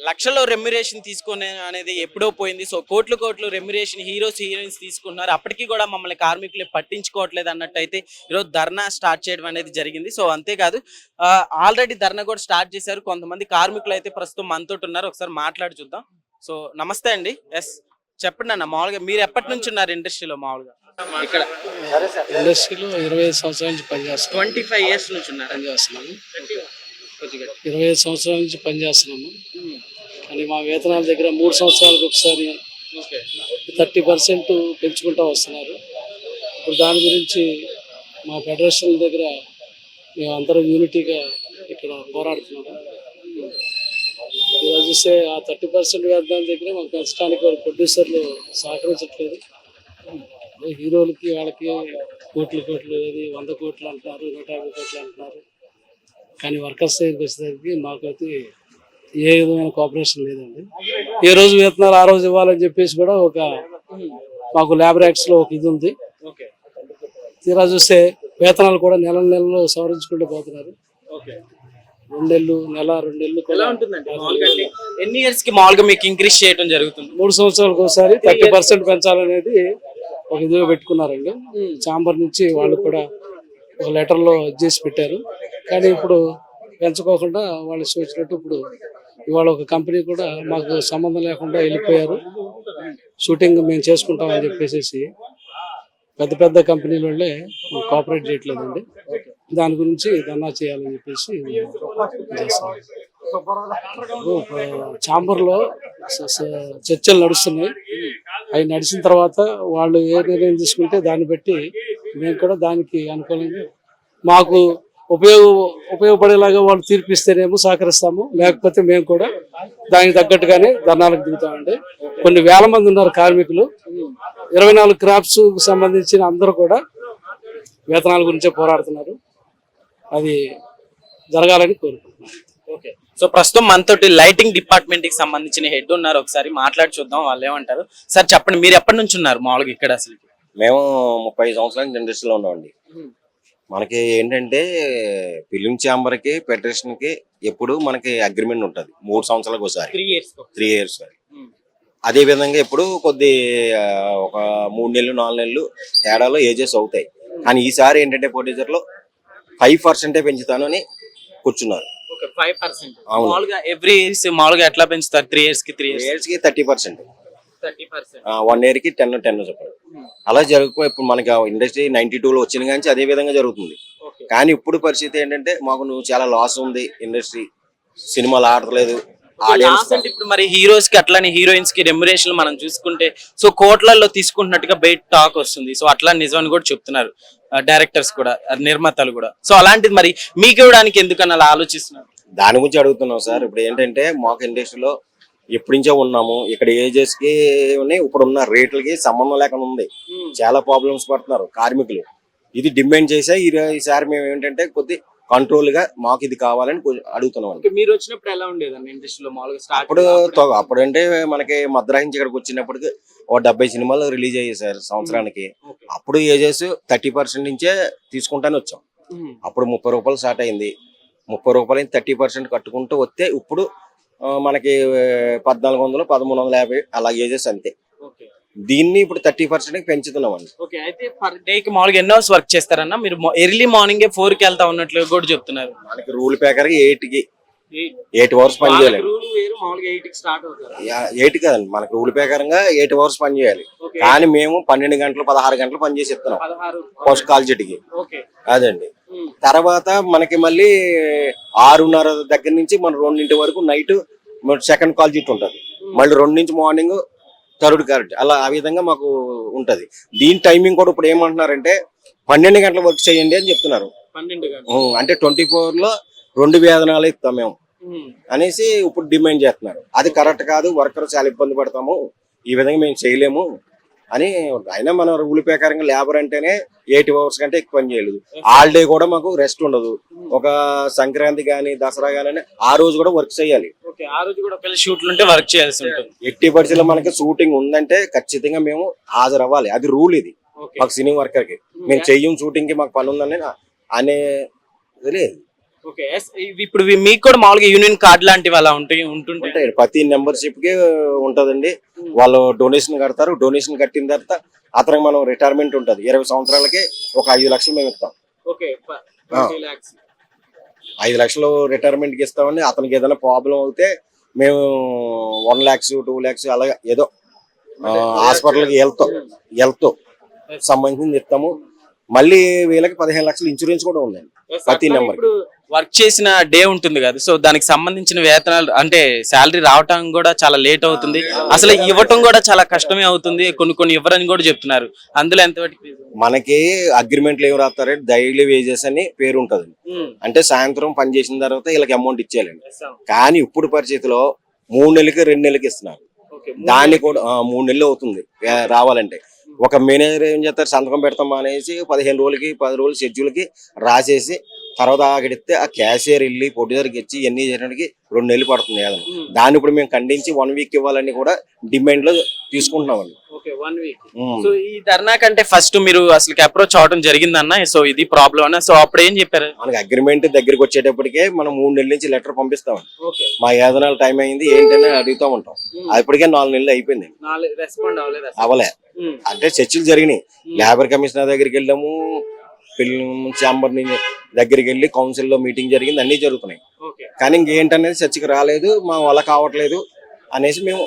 లక్షల్లో రెమ్యురేషన్ తీసుకునే అనేది ఎప్పుడో పోయింది. సో కోట్లు కోట్లు రెమ్యురేషన్ హీరోస్ హీరోయిన్స్ తీసుకుంటున్నారు అప్పటికి కూడా మమ్మల్ని కార్మికులు పట్టించుకోవట్లేదు అన్నట్టు అయితే ఈరోజు ధర్నా స్టార్ట్ చేయడం అనేది జరిగింది. సో అంతేకాదు ఆల్రెడీ ధర్నా కూడా స్టార్ట్ చేశారు. కొంతమంది కార్మికులు అయితే ప్రస్తుతం మనతో ఉన్నారు. ఒకసారి మాట్లాడి చూద్దాం. సో నమస్తే అండి. ఎస్ చెప్పండి అన్న మామూలుగా మీరు ఎప్పటి నుంచి ఉన్నారు ఇండస్ట్రీలో మామూలుగా? ఇక్కడ ఇండస్ట్రీలో ఇరవై ఐదు సంవత్సరాల నుంచి పనిచేస్తున్నాం. ట్వంటీ ఫైవ్ ఇయర్స్ నుంచి ఉన్నారు. పనిచేస్తున్నాము ఇరవై ఐదు సంవత్సరాల నుంచి పనిచేస్తున్నాము. కానీ మా వేతనాల దగ్గర మూడు సంవత్సరాలకు ఒకసారి థర్టీ పర్సెంట్ పెంచుకుంటూ వస్తున్నారు. ఇప్పుడు దాని గురించి మా ఫెడరేషన్ దగ్గర మేము అందరం యూనిటీగా ఇక్కడ పోరాడుతున్నాము. ఇలా చూస్తే ఆ థర్టీ పర్సెంట్ వేతనాల దగ్గర మాకు పెంచడానికి వాళ్ళు ప్రొడ్యూసర్లు సహకరించట్లేదు. హీరోలకి వాళ్ళకి కోట్లు కోట్లు ఏది వంద కోట్లు అంటున్నారు నూట యాభై కోట్లు అంటున్నారు. కానీ వర్కర్స్ దగ్గరికి వచ్చేసరికి మాకైతే ఏ విధమైన కోఆపరేషన్ లేదండి. ఏ రోజు వేతనాలు ఆ రోజు ఇవ్వాలని చెప్పేసి కూడా ఒక మాకు లేబర్ యాక్ట్స్లో ఒక ఇది ఉంది. తీరా చూస్తే వేతనాలు కూడా నెల నెలలో సవరించుకుంటూ పోతున్నారు. రెండేళ్ళు నెల రెండేళ్ళు ఎలా ఉంటుందండి మామూలుగా అంటే ఎన్ని ఇయర్స్కి మామూలుగా మీకు ఇంక్రీజ్ చేయడం జరుగుతుంది? మూడు సంవత్సరాలకు ఒకసారి థర్టీ పర్సెంట్ పెంచాలనేది ఒక ఇదిగా పెట్టుకున్నారండి. చాంబర్ నుంచి వాళ్ళు కూడా ఒక లెటర్లో చేసి పెట్టారు. కానీ ఇప్పుడు పెంచుకోకుండా వాళ్ళు ఇష్టం వచ్చినట్టు ఇప్పుడు ఇవాళ ఒక కంపెనీ కూడా మాకు సంబంధం లేకుండా వెళ్ళిపోయారు. షూటింగ్ మేము చేసుకుంటామని చెప్పేసి పెద్ద పెద్ద కంపెనీల వాళ్ళే కోఆపరేట్ చేయట్లేదండి. దాని గురించి ధర్నా చేయాలని చెప్పేసి చేస్తాం. చర్చలు నడుస్తున్నాయి. అవి నడిచిన తర్వాత వాళ్ళు ఏ నిర్ణయం తీసుకుంటే దాన్ని బట్టి మేము కూడా దానికి అనుకూలంగా మాకు ఉపయోగ ఉపయోగపడేలాగా వాళ్ళు తీర్పిస్తేనేమో సహకరిస్తాము. లేకపోతే మేము కూడా దానికి తగ్గట్టుగానే ధర్నాలకు దిగుతామండి. కొన్ని వేల మంది ఉన్నారు కార్మికులు. ఇరవై నాలుగు క్రాప్స్ సంబంధించిన అందరూ కూడా వేతనాల గురించే పోరాడుతున్నారు. అది జరగాలని కోరుకుంటున్నాను ఓకే. సో ప్రస్తుతం మనతోటి లైటింగ్ డిపార్ట్మెంట్కి సంబంధించిన హెడ్ ఉన్నారు. ఒకసారి మాట్లాడి చూద్దాం. వాళ్ళు ఏమంటారు? సార్ చెప్పండి. మీరు ఎప్పటి నుంచి ఉన్నారు మామూలుగా ఇక్కడ అసలు? మేము ముప్పై సంవత్సరాల ఇండస్ట్రీలో ఉన్నామండి. మనకి ఏంటంటే ఫిలిం ఛాంబర్కి ఫెడరేషన్కి ఎప్పుడు మనకి అగ్రిమెంట్ ఉంటుంది. మూడు సంవత్సరాలకు ఒకసారి. త్రీ ఇయర్స్ అదే విధంగా ఎప్పుడు కొద్ది ఒక మూడు నెలలు నాలుగు నెలలు తేడాలో ఏజెస్ అవుతాయి. కానీ ఈసారి ఏంటంటే ప్రొడ్యూసర్లో ఫైవ్ పర్సెంటే పెంచుతాను అని కూర్చున్నారు. Okay five percent. అవును. మామూలుగా ఎవ్రీ ఇయర్స్ మామూలుగా ఎట్లా పెంచుతారు? త్రీ ఇయర్స్కి త్రీ ఇయర్స్కి థర్టీ పర్సెంట్. వన్ ఇయర్కి టెన్ టెన్ చెప్పారు అలా జరుగుకో ఇప్పుడు మనకి ఇండస్ట్రీ నైన్టీ టూ లో వచ్చిన కానీ అదే విధంగా జరుగుతుంది. కానీ ఇప్పుడు పరిస్థితి ఏంటంటే మాకు నువ్వు చాలా లాస్ ఉంది ఇండస్ట్రీ సినిమాలు ఆడియన్స్ అంటే ఇప్పుడు మరి హీరోస్కి అట్లానే హీరోయిన్స్కి రెమ్యురేషన్ మనం చూసుకుంటే సో కోట్లలో తీసుకుంటున్నట్టుగా బయట టాక్ వస్తుంది. సో అట్లా నిజమని కూడా చెప్తున్నారు డైరెక్టర్స్ కూడా నిర్మాతలు కూడా. సో అలాంటిది మరి మీకు ఇవ్వడానికి ఎందుకని అలా ఆలోచిస్తున్నారు? దాని గురించి అడుగుతున్నాం సార్. ఇప్పుడు ఏంటంటే మాకు ఇండస్ట్రీలో ఎప్పటి నుంచో ఉన్నాము. ఇక్కడ ఏజెస్కి ఉన్నాయి, ఇప్పుడు ఉన్న రేట్లకి సంబంధం లేకుండా ఉంది. చాలా ప్రాబ్లమ్స్ పడుతున్నారు కార్మికులు. ఇది డిమాండ్ చేసే ఈసారి మేము ఏంటంటే కొద్ది కంట్రోల్గా మాకు ఇది కావాలని అడుగుతున్నాం మీరు వచ్చినప్పుడు ఎలా ఉండేదండి ఇండస్ట్రీలో మామూలుగా అప్పుడు అప్పుడు అంటే మనకి మద్రాసి నుంచి ఇక్కడికి వచ్చినప్పటికి ఒక డెబ్బై సినిమాలు రిలీజ్ అయ్యాయి సార్ సంవత్సరానికి. అప్పుడు ఏజెస్ థర్టీ పర్సెంట్ నుంచే తీసుకుంటానే వచ్చాం. అప్పుడు ముప్పై రూపాయలు స్టార్ట్ అయింది. ముప్పై రూపాయలు థర్టీ పర్సెంట్ కట్టుకుంటూ వస్తే ఇప్పుడు మనకి పద్నాలుగు వందలు పదమూడు వందల యాభై అలా ఏజెస్ అంతే. దీన్ని ఇప్పుడు థర్టీ పర్సెంట్ పెంచుతున్నాం అండి ఓకే అయితే పర్ డే కి మామూలుగా ఎన్ని అవర్స్ వర్క్ చేస్తారన్న? మీరు ఎర్లీ మార్నింగ్ ఫోర్కి వెళ్తా ఉన్నట్లు కూడా చెప్తున్నారు. మనకి రూల్ పేకర్ ఎయిట్కి ఎయిట్ అవర్స్ పని చేయాలి. ఎయిట్ కదండి. మనకి రూల్ ప్రకారంగా ఎయిట్ అవర్స్ పని చేయాలి. కానీ మేము పన్నెండు గంటలు పదహారు గంటలు పని చేసి ఇస్తున్నాం ఫస్ట్ కాల్ చెట్టుకి. అదండి తర్వాత మనకి మళ్ళీ ఆరున్నర దగ్గర నుంచి మన రెండింటి వరకు నైట్ సెకండ్ కాల్ చిట్ ఉంటుంది. మళ్ళీ రెండు నుంచి మార్నింగ్ థర్డ్ కరెక్ట్. అలా ఆ విధంగా మాకు ఉంటది. దీని టైమింగ్ కూడా ఇప్పుడు ఏమంటున్నారంటే పన్నెండు గంటల వర్క్ చేయండి అని చెప్తున్నారు. అంటే ట్వంటీ ఫోర్లో రెండు వేతనాలు ఇస్తాం మేము. అనేసి ఇప్పుడు డిమాండ్ చేస్తున్నారు. అది కరెక్ట్ కాదు వర్కర్ చాలా ఇబ్బంది పడతాము. ఈ విధంగా మేము చేయలేము. అని అయినా మన రూల్ ప్రకారంగా లేబర్ అంటేనే ఎయిట్ అవర్స్ కంటే ఎక్కువ పని చేయలేదు. హాలిడే కూడా మాకు రెస్ట్ ఉండదు. ఒక సంక్రాంతి కానీ దసరా కానీ ఆ రోజు కూడా వర్క్ చేయాలి. ఓకే ఆ రోజు కూడా షూట్లు ఉంటే వర్క్ చేయాల్సి ఉంటుంది. ఎట్టి పరిస్థితుల్లో మనకి షూటింగ్ ఉందంటే ఖచ్చితంగా మేము హాజరు అవ్వాలి అది రూల్ ఇది. మాకు సినీ వర్కర్కి. మేము చెయ్యం షూటింగ్కి మాకు పని ఉందని అనే లేదు ఓకే ఎస్, ఇవి ఇప్పుడు ఇవి మీకు కూడా మామూలుగా యూనియన్ కార్డ్ లాంటివి అలా ఉంటాయి ఉంటుంటాయి? ఉంటాయి. ప్రతి మెంబర్షిప్కి ఉంటదండి వాళ్ళు డొనేషన్ కడతారు. డొనేషన్ కట్టిన తర్వాత అతనికి మనం రిటైర్మెంట్ ఉంటది. ఇరవై సంవత్సరాలకి ఒక ఐదు లక్షలు మేము ఇస్తాం. ఓకే ఐదు లక్షలు రిటైర్మెంట్కి ఇస్తామండి. అతనికి ఏదైనా ప్రాబ్లం అవుతే మేము వన్ ల్యాక్స్ టూ ల్యాక్స్ అలాగే ఏదో హాస్పిటల్కి వెళ్తాం. వెళ్తూ. సంబంధించింది ఇస్తాము. మళ్ళీ వీళ్ళకి పదిహేను లక్షలు ఇన్సూరెన్స్ కూడా ఉందండి. ప్రతి నెంబర్ ఇప్పుడు వర్క్ చేసిన డే ఉంటుంది కదా. సో దానికి సంబంధించిన వేతనాలు అంటే శాలరీ రావటం కూడా చాలా లేట్ అవుతుంది. అసలు ఇవ్వటం కూడా చాలా కష్టమే అవుతుంది. కొన్ని కొన్ని ఇవ్వరని కూడా చెప్తున్నారు. అందులో ఎంత మనకి అగ్రిమెంట్లు ఏమి రాస్తారంటే డైలీ వేజెస్ అని పేరు ఉంటది. అంటే సాయంత్రం పని చేసిన తర్వాత వీళ్ళకి అమౌంట్ ఇచ్చేయాలండి. కానీ ఇప్పుడు పరిస్థితిలో మూడు నెలలకి రెండు నెలలకి ఇస్తున్నారు. దాన్ని కూడా మూడు నెలలు అవుతుంది రావాలంటే. ఒక మేనేజర్ ఏం చేస్తారు సంతకం పెడతాం అనేసి పదిహేను రోజులకి పది రోజులు షెడ్యూల్కి రాసేసి తర్వాత ఆగడిస్తే ఆ క్యాషియర్ వెళ్ళి పొడ్డుదరికి ఇచ్చి ఇవన్నీ చేయడానికి రెండు నెలలు పడుతుంది ఏదైనా. దాన్ని ఇప్పుడు మేము ఖండించి వన్ వీక్ ఇవ్వాలని కూడా డిమాండ్లో తీసుకుంటున్నామండి. సో ఈ ధర్నా కంటే ఫస్ట్ మీరు అసలు అప్రోచ్ అవడం జరిగిందన్న సో ఇది ప్రాబ్లం అన్న. సో అప్పుడు ఏం చెప్పారు? మనకి అగ్రిమెంట్ దగ్గరికి వచ్చేటప్పటికే మనం మూడు నెలల నుంచి లెటర్ పంపిస్తామండి. మా ఏదనాలు టైం అయింది ఏంటని అడుగుతా ఉంటాం. అప్పటికే నాలుగు నెలలు అయిపోయింది. అవలే అంటే చర్చలు జరిగినాయి. లేబర్ కమిషనర్ దగ్గరికి వెళ్ళాము చాంబర్ దగ్గరికి వెళ్ళి కౌన్సిల్లో మీటింగ్ జరిగింది అన్ని జరుగుతున్నాయి. కానీ ఇంకేంటనేది చర్చకి రాలేదు మా వల్ల కావట్లేదు అనేసి మేము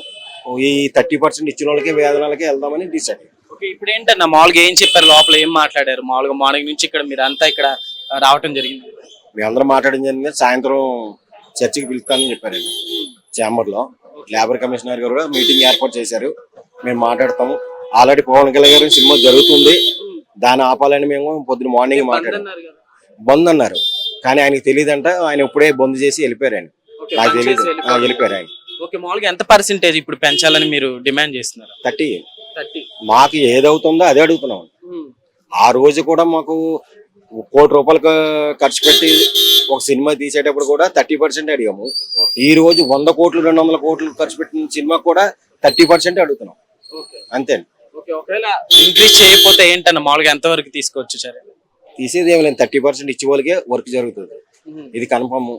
ఈ థర్టీ పర్సెంట్ ఇచ్చిన వాళ్ళకి వేదనలకి వెళ్దామని డిసైడ్ ఇప్పుడు ఏంటన్న మామూలుగా ఏం చెప్పారు? లోపల ఏం మాట్లాడారు? మామూలుగా మార్నింగ్ నుంచి ఇక్కడ మీరు అంతా ఇక్కడ రావటం జరిగింది. మేమందరం మాట్లాడడం జరిగింది సాయంత్రం చర్చికి పిలుస్తానని చెప్పారండి చాంబర్లో లేబర్ కమిషనర్ గారు కూడా మీటింగ్ ఏర్పాటు చేశారు. మేము మాట్లాడతాము. ఆల్రెడీ పవన్ కళ్యాణ్ గారి సినిమా జరుగుతుంది. దాన్ని ఆపాలని మేము పొద్దున మార్నింగ్ మాట్లాడాం. అన్నారు కదా. బంద్ అన్నారు కానీ ఆయనకి తెలియదంట ఆయన ఇప్పుడే బంద్ చేసి వెళ్ళిపోయారు ఆయన. నాకు తెలియదు వెళ్ళిపోయారు. ఆయన. ఓకే మామూలుగా ఎంత పర్సెంటేజ్ ఇప్పుడు పెంచాలని మీరు డిమాండ్ చేస్తున్నారు? థర్టీ. థర్టీ. మాకు ఏదవుతుందో అదే అడుగుతున్నాం. ఆ రోజు కూడా మాకు కోటి రూపాయలు ఖర్చు పెట్టి ఒక సినిమా తీసేటప్పుడు కూడా థర్టీ పర్సెంట్ అడిగాము. ఈ రోజు వంద కోట్లు రెండు వందల కోట్లు ఖర్చు పెట్టిన సినిమా కూడా థర్టీ పర్సెంట్ అడుగుతున్నాం. అంతే. ఒకవేళ ఇంక్రీజ్ చేయకపోతే ఏంటన్న మామూలుగా ఎంత వరకు తీసుకోవచ్చు సరే? తీసేది ఏమి లేదు. థర్టీ పర్సెంట్ ఇచ్చే వాళ్ళకే వర్క్ జరుగుతుంది. ఇది కన్ఫర్మ్.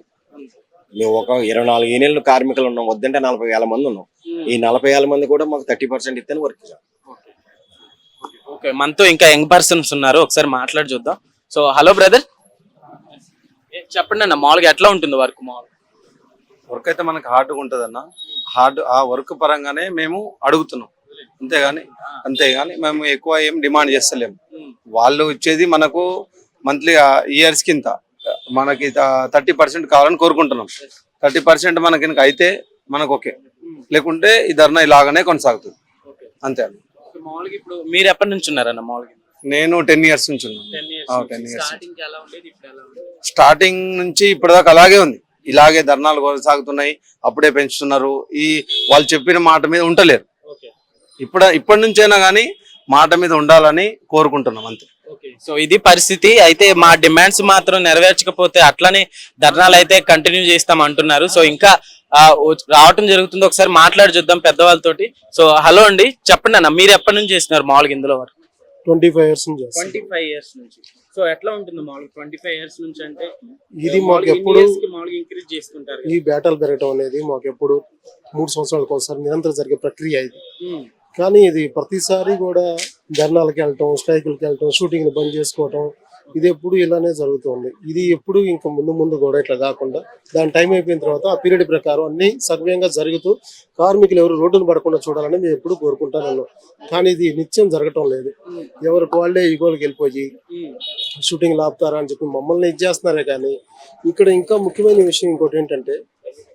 మేము. ఒక ఇరవై నాలుగు ఏళ్ళు కార్మికులు ఉన్నాం. వద్దంటే నలభై వేల మంది ఉన్నాం. ఈ నలభై వేల మంది కూడా మాకు థర్టీ పర్సెంట్ ఇస్తేనే వర్క్. ఓకే. మనతో ఇంకా యంగ్ పర్సన్స్ ఉన్నారు. ఒకసారి మాట్లాడి చూద్దాం. So hello brother. చెప్పండి అన్న మామూలుగా ఎట్లా ఉంటుంది వర్క్ మామూలుగా? వర్క్ అయితే మనకి హార్డ్గా ఉంటుంది అన్న హార్డ్ ఆ వర్క్ పరంగానే మేము అడుగుతున్నాం. అంతేగాని అంతేగాని మేము ఎక్కువ ఏం డిమాండ్ చేస్తలేము వాళ్ళు ఇచ్చేది మనకు మంత్లీ ఇయర్స్ కింద మనకి థర్టీ పర్సెంట్ కావాలని కోరుకుంటున్నాం. థర్టీ పర్సెంట్ మనకి అయితే మనకు ఓకే. లేకుంటే ఈ ధర్నా ఇలాగనే కొనసాగుతుంది. అంతే మామూలుగా ఇప్పుడు మీరు ఎప్పటి నుంచి ఉన్నారన్న మామూలుగా? నేను టెన్ ఇయర్స్ నుంచి ఉన్నాను. టెన్ ఆ, 10 years. స్టార్టింగ్ నుంచి. ఇప్పటిదాకా అలాగే ఉంది. ఇలాగే ధర్నాలు కొనసాగుతున్నాయి. అప్పుడే పెంచుతున్నారు. ఈ వాళ్ళు చెప్పిన మాట మీద ఉండలేరు ఓకే ఇప్పుడు ఇప్పటి నుంచైనా కానీ మాట మీద ఉండాలని కోరుకుంటున్నాం అంతే. ఓకే. సో ఇది పరిస్థితి. అయితే మా డిమాండ్స్ మాత్రం నెరవేర్చకపోతే అట్లనే ధర్నాలు అయితే కంటిన్యూ చేస్తాం అంటున్నారు. సో ఇంకా రావటం జరుగుతుంది. ఒకసారి మాట్లాడి చూద్దాం పెద్దవాళ్ళతోటి. సో హలో అండి చెప్పండి అన్న మీరు ఎప్పటి నుంచి చేస్తున్నారు మామూలుగా ఇందులో ట్వంటీ ఫైవ్ ఇయర్స్ నుంచి ట్వంటీ ఫైవ్ ఇయర్స్ నుంచి. సో ఎట్లా ఉంటుంది మామూలుగా ట్వంటీ ఫైవ్ ఇయర్స్ నుంచి అంటే ఇది మాకు ఎప్పుడు మామూలుగా ఇంక్రీజ్ చేస్తుంటారు ఈ బ్యాటల్ పెరగటం అనేది మాకు ఎప్పుడు మూడు సంవత్సరాలకు ఒకసారి నిరంతరం జరిగే ప్రక్రియ ఇది. కానీ ఇది ప్రతిసారి కూడా ధర్నాలకు వెళ్ళటం స్ట్రైకులకు వెళ్ళటం షూటింగ్ బంద్ చేసుకోవటం ఇది ఎప్పుడు ఇలానే జరుగుతుంది. ఇది ఎప్పుడు ఇంకా ముందు ముందు కూడా ఇట్లా కాకుండా దాని టైం అయిపోయిన తర్వాత ఆ పీరియడ్ ప్రకారం అన్ని సవ్యంగా జరుగుతూ కార్మికులు ఎవరు రోడ్డును పడకుండా చూడాలని మేము ఎప్పుడు కోరుకుంటాను కానీ ఇది నిత్యం జరగటం లేదు. ఎవరికి వాళ్ళే ఈగోలకి వెళ్ళిపోయి షూటింగ్ లాపుతారా అని చెప్పి మమ్మల్ని ఇది చేస్తున్నారే కానీ ఇక్కడ ఇంకా ముఖ్యమైన విషయం ఇంకోటి ఏంటంటే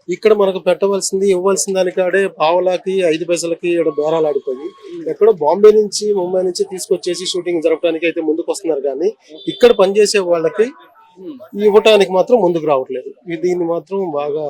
ఇక్కడ మనకు పెట్టవలసింది ఇవ్వాల్సిన దానికాడే పావలాకి ఐదు పైసలకి ఇక్కడ బేరాలు ఆడిపోయి ఎక్కడో బాంబే నుంచి ముంబై నుంచి తీసుకొచ్చేసి షూటింగ్ జరపడానికి అయితే ముందుకు వస్తున్నారు. కానీ ఇక్కడ పనిచేసే వాళ్ళకి ఇవ్వటానికి మాత్రం ముందుకు రావట్లేదు. దీన్ని మాత్రం బాగా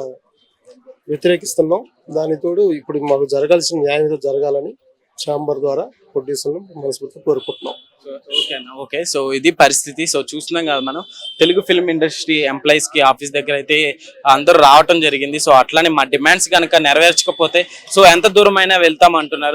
వ్యతిరేకిస్తున్నాం. దానితోడు ఇప్పుడు మాకు జరగాల్సిన న్యాయం జరగాలని ఛాంబర్ ద్వారా ప్రొడ్యూసర్లు మనస్ఫూర్తిగా కోరుకుంటున్నాం. ఓకే అన్న ఓకే. సో ఇది పరిస్థితి. సో చూస్తున్నాం కదా మనం. తెలుగు ఫిల్మ్ ఇండస్ట్రీ ఎంప్లాయీస్కి ఆఫీస్ దగ్గర అయితే అందరూ రావటం జరిగింది. సో అట్లానే మా డిమాండ్స్ కనుక నెరవేర్చకపోతే సో ఎంత దూరం అయినా వెళ్తాం అంటున్నారు.